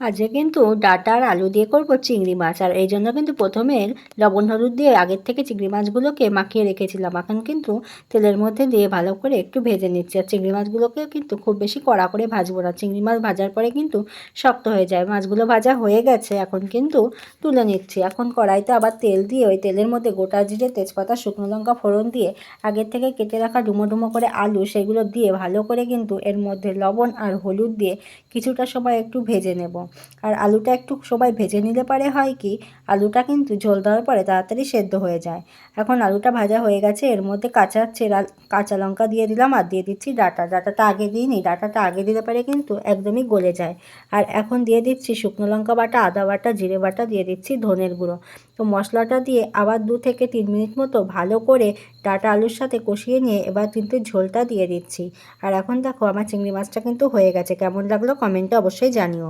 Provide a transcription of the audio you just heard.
আজকে কিন্তু ডাটা আর আলু দিয়ে করব চিংড়ি মাছ। আর এই জন্য কিন্তু প্রথমে লবণ হলুদ দিয়ে আগের থেকে চিংড়ি মাছগুলোকে মাখিয়ে রেখেছিলাম। এখন কিন্তু তেলের মধ্যে দিয়ে ভালো করে একটু ভেজে নিচ্ছি। আর চিংড়ি মাছগুলোকে কিন্তু খুব বেশি কড়া করে ভাজবো না। চিংড়ি মাছ ভাজার পরে কিন্তু শক্ত হয়ে যায়। মাছগুলো ভাজা হয়ে গেছে, এখন কিন্তু তুলে নিচ্ছি। এখন কড়াইতে আবার তেল দিয়ে ওই তেলের মধ্যে গোটা জিরে, তেজপাতা, শুকনো লঙ্কা, ফোড়ন দিয়ে আগের থেকে কেটে রাখা ডুমো ডুমো করে আলু সেগুলো দিয়ে ভালো করে কিন্তু এর মধ্যে লবণ আর হলুদ দিয়ে কিছুটা সময় একটু ভেজে নেব। আর আলুটা একটু সবাই ভেজে নিলে পারে হয় কি, আলুটা কিন্তু ঝোল দেওয়ার পরে তাড়াতাড়ি সেদ্ধ হয়ে যায়। এখন আলুটা ভাজা হয়ে গেছে, এর মধ্যে কাঁচা চেরা, কাঁচা লঙ্কা দিয়ে দিলাম আর দিয়ে দিচ্ছি ডাটা। ডাটাটা আগে দিইনি ডাটাটা আগে দিলে পারে কিন্তু একদমই গলে যায়। আর এখন দিয়ে দিচ্ছি শুকনো লঙ্কা বাটা, আদা বাটা, জিরে বাটা, দিয়ে দিচ্ছি ধনের গুঁড়ো। তো মশলাটা দিয়ে আবার দু থেকে তিন মিনিট মতো ভালো করে ডাটা আলুর সাথে কষিয়ে নিয়ে এবার কিন্তু ঝোলটা দিয়ে দিচ্ছি। আর এখন দেখো আমার চিংড়ি মাছটা কিন্তু হয়ে গেছে, কেমন লাগল কমেন্টে অবশ্যই জানিও।